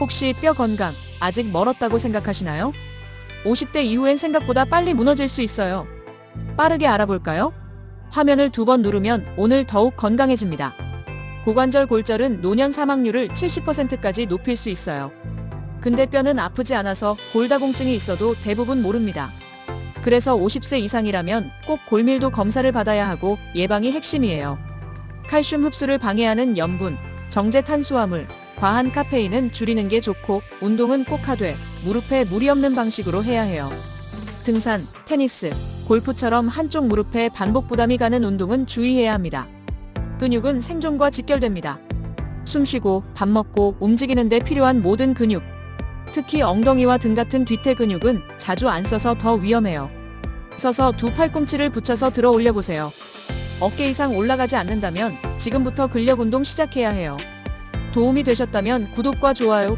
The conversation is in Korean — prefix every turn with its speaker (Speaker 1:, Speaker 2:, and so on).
Speaker 1: 혹시 뼈 건강 아직 멀었다고 생각하시나요? 50대 이후엔 생각보다 빨리 무너질 수 있어요. 빠르게 알아볼까요? 화면을 두 번 누르면 오늘 더욱 건강해집니다. 고관절 골절은 노년 사망률을 70%까지 높일 수 있어요. 근데 뼈는 아프지 않아서 골다공증이 있어도 대부분 모릅니다. 그래서 50세 이상이라면 꼭 골밀도 검사를 받아야 하고 예방이 핵심이에요. 칼슘 흡수를 방해하는 염분, 정제 탄수화물, 과한 카페인은 줄이는 게 좋고 운동은 꼭 하되 무릎에 무리 없는 방식으로 해야 해요. 등산, 테니스, 골프처럼 한쪽 무릎에 반복 부담이 가는 운동은 주의해야 합니다. 근육은 생존과 직결됩니다. 숨 쉬고 밥 먹고 움직이는 데 필요한 모든 근육, 특히 엉덩이와 등 같은 뒤태 근육은 자주 안 써서 더 위험해요. 서서 두 팔꿈치를 붙여서 들어 올려 보세요. 어깨 이상 올라가지 않는다면 지금부터 근력 운동 시작해야 해요. 도움이 되셨다면 구독과 좋아요